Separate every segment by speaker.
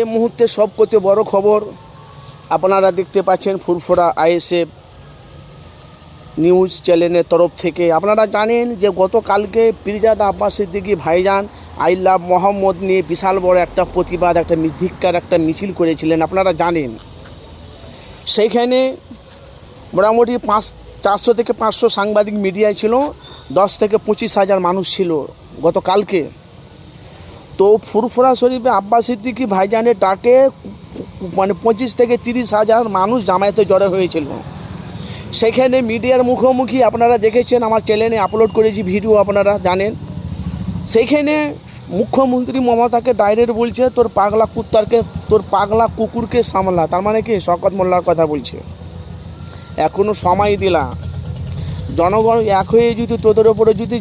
Speaker 1: এই মুহূর্তে সবকতে বড় খবর আপনারা দেখতে পাচ্ছেন ফুরফুরা আইএসএফ নিউজ চ্যানেলের তরফ থেকে। আপনারা জানেন যে গতকালকে পিরজাদা আব্বাস সিদ্দিকী ভাইজান আই লাভ মোহাম্মদ নিয়ে বিশাল বড় একটা প্রতিবাদ, একটা ধিক্কার, একটা মিছিল করেছিলেন। আপনারা জানেন, সেইখানে মোটামুটি পাঁচ, চারশো থেকে পাঁচশো সাংবাদিক মিডিয়ায় ছিল, দশ থেকে পঁচিশ হাজার মানুষ ছিল গতকালকে। তো ফুরফুরা শরীফে আব্বাস সিদ্দিকি ভাইজানের ডাকে মানে পঁচিশ থেকে তিরিশ হাজার মানুষ জামায়াতে জড়ো হয়েছিল। সেখানে মিডিয়ার মুখোমুখি আপনারা দেখেছেন, আমার চ্যানেলে আপলোড করেছি ভিডিও আপনারা জানেন। সেইখানে মুখ্যমন্ত্রী মমতাকে ডাইরেক্ট বলছে, তোর পাগলা কুত্তারকে, তোর পাগলা কুকুরকে সামলা। তার মানে কি? শকত মোল্লার কথা বলছে। এখনও সময় দিলা জনগণ এক হয়ে যদি তোদের ওপরে যদি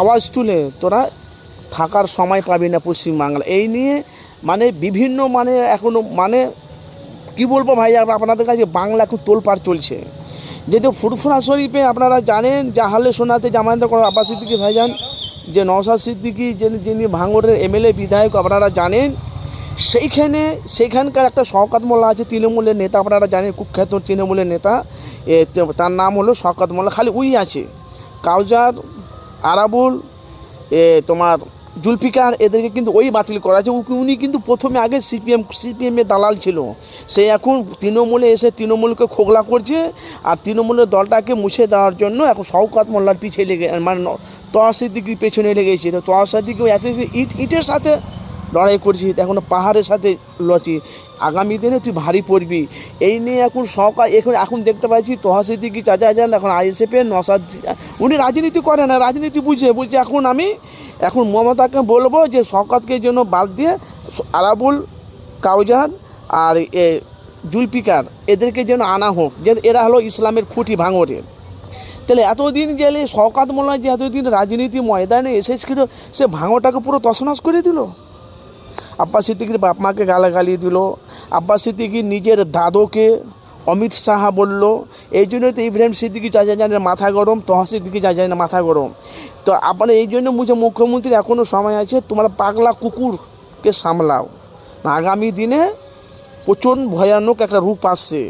Speaker 1: আওয়াজ তুলে, তোরা থাকার সময় পাবি না পশ্চিমবাংলা। এই নিয়ে মানে বিভিন্ন মানে এখনও মানে কি বলব ভাই আপনাদের কাছে বাংলা এখন তোলপাড় চলছে। যেহেতু ফুরফুরা শরীফে আপনারা জানেন জাহালে সোনাতে জামায়াত কোনো আব্বাস সিদ্দিকি ভাইজান, যে নওশাদ সিদ্দিকি, যিনি যিনি ভাঙড়ের এমএলএ, বিধায়ক, আপনারা জানেন, সেইখানে সেইখানকার একটা শওকাত মোল্লা আছে, তৃণমূলের নেতা, আপনারা জানেন কুখ্যাত তৃণমূলের নেতা তার নাম হলো শওকাত মোল্লা, খালি উই আছে। কাউজার, আরাবুল, এ তোমার জুলফিকার এদেরকে কিন্তু ওই বাতিল করা আছে উনি কিন্তু প্রথমে আগে সিপিএম সিপিএমের দালাল ছিল। সে এখন তৃণমূলে এসে তৃণমূলকে খোগলা করছে আর তৃণমূলের দলটাকে মুছে দেওয়ার জন্য এখন শওকাত মোল্লার পিছিয়ে লেগে মানে তহাসিদ্দিকির পেছনে লেগেছে তো তহাসিদ্দিকে এত ইট ইটের সাথে লড়াই করছি এখন পাহাড়ের সাথে লড়ছি আগামী দিনে তুই ভারী পড়বি। এই নিয়ে এখন সরকার এখন এখন দেখতে পাচ্ছি তহাসিদ্দিকি চাচা যান এখন আইএসএফের নসাদ উনি রাজনীতি করে না, রাজনীতি বুঝে বলছে এখন আমি এখন মমতাকে বলব যে শওকতকে জন্য বাদ দিয়ে আরাবুল কাউজার আর এ জুলফিকার এদেরকে যেন আনা হোক, যে এরা হলো ইসলামের খুঁটি ভাঙরের তাহলে এতদিন গেলে শওকাত মোল্লা যে এতদিন রাজনীতি ময়দানে এসেছিল, সে ভাঙরটাকে পুরো তছনছ করে দিল? আব্বাস সিদ্দিকির বাপ মাকে গালাগালি দিল, আব্বাস সিদ্দিকি নিজের দাদোকে অমিত সাহা বলল, এই জন্য তো ইব্রাহিম সিদ্দিকি চাচাজানের মাথা গরম, তহা সিদ্দিকি চাচাজানের মাথা গরম। তো আপনার এই জন্য বুঝে মুখ্যমন্ত্রী এখনও সময় আছে, তোমার পাগলা কুকুরকে সামলাও। আগামী দিনে প্রচণ্ড ভয়ানক একটা রূপ আসছে।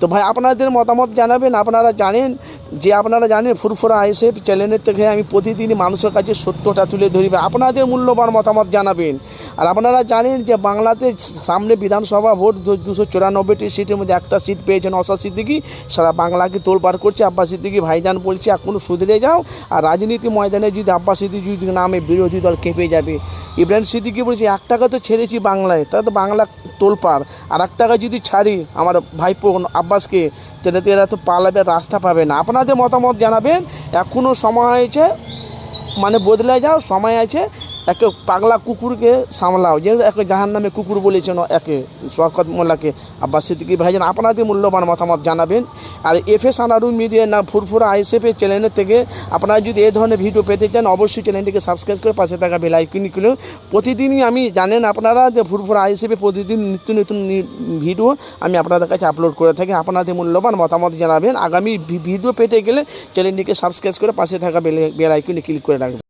Speaker 1: তো ভাই, আপনাদের মতামত জানাবেন, আপনারা জানেন যে আপনারা জানেন ফুরফুরা আইসেফ চ্যানেলের থেকে আমি প্রতিদিনই মানুষের কাছে সত্যটা তুলে ধরিবে আপনাদের মূল্যবান মতামত জানাবেন। আর আপনারা জানেন যে বাংলাতে সামনে বিধানসভা ভোট দুশো চুরানব্বইটি সিটের মধ্যে একটা সিট পেয়েছেন অসা সিদ্দিকি। সারা বাংলাকে তোলপাড় করছে আব্বাস সিদ্দিকি। ভাইজান বলছে এখনও সুধরে যাও। আর রাজনীতি ময়দানে যদি আব্বাস সিদ্দিকি যদি নামে, বিরোধী দল কেঁপে যাবে। ইব্রাহিম সিদ্দিকি বলছে, এক টাকা তো ছেড়েছি বাংলায়, তা তো বাংলা তোলপাড়। আর এক টাকা যদি ছাড়ি আমার ভাইপো আব্বাসকে তাহলে তো এরা তো পালাবে রাস্তা পাবে না। আপনাদের মতামত জানাবেন। এখনও সময় আছে মানে বদলে যাও সময় আছে। একে পাগলা কুকুরকে সামলাও। যে একে জাহান নামে কুকুর বলেছেন একে শরকত মোল্লাকে আব্বাস সিদ্দিকি ভাইজান আপনাদের মূল্যবান মতামত জানাবেন। আর এফ এস আনারু মিডিয়া না ফুরফুরা আইএসএফের চ্যানেলের থেকে আপনারা যদি এই ধরনের ভিডিও পেতে চান, অবশ্যই চ্যানেলটিকে সাবস্ক্রাইব করে পাশে থাকা বেল আইকন খুলে প্রতিদিনই আমি জানেন আপনারা যে ফুরফুরা আইএসএফে প্রতিদিন নিত্য নতুন ভিডিও আমি আপনাদের কাছে আপলোড করে থাকি। আপনাদের মূল্যবান মতামত জানাবেন। আগামী ভিডিও পেতে গেলে চ্যানেলটিকে সাবস্ক্রাইব করে পাশে থাকা বেল বেল ক্লিক করে রাখবেন।